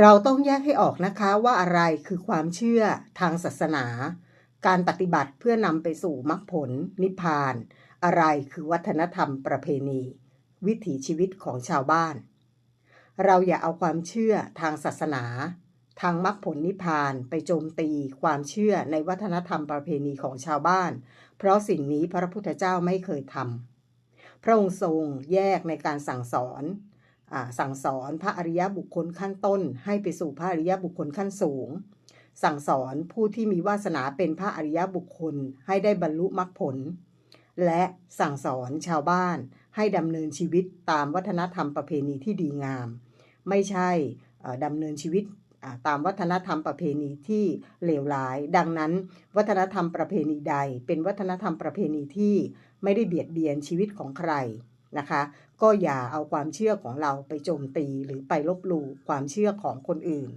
เราต้องแยกให้ออกนะคะว่าอะไรคือความเชื่อทางศาสนา การปฏิบัติเพื่อนำไปสู่มรรคผลนิพพาน อะไรคือวัฒนธรรมประเพณี วิถีชีวิตของชาวบ้าน เราอย่าเอาความเชื่อทางศาสนา ทางมรรคผลนิพพานไปโจมตีความเชื่อในวัฒนธรรมประเพณีของชาวบ้าน เพราะสิ่งนี้พระพุทธเจ้าไม่เคยทำพระองค์ทรงแยกในการสั่งสอน สั่งสอนพระอริยบุคคลขั้นต้น ให้ไปสู่พระอริยบุคคลขั้นสูง สั่งสอนผู้ที่มีวาสนาเป็นพระอริยบุคคลให้ได้บรรลุมรรคผล และสั่งสอนชาวบ้านให้ดำเนินชีวิตตามวัฒนธรรมประเพณีที่ดีงาม ไม่ใช่ดำเนินชีวิตตามวัฒนธรรมประเพณีที่เลวร้าย ดังนั้น วัฒนธรรมประเพณีใด เป็นวัฒนธรรมประเพณีที่ไม่ได้เบียดเบียนชีวิตของใคร นะคะ ก็อย่าเอาความเชื่อของเราไปโจมตีหรือไปลบหลู่ความเชื่อของคนอื่น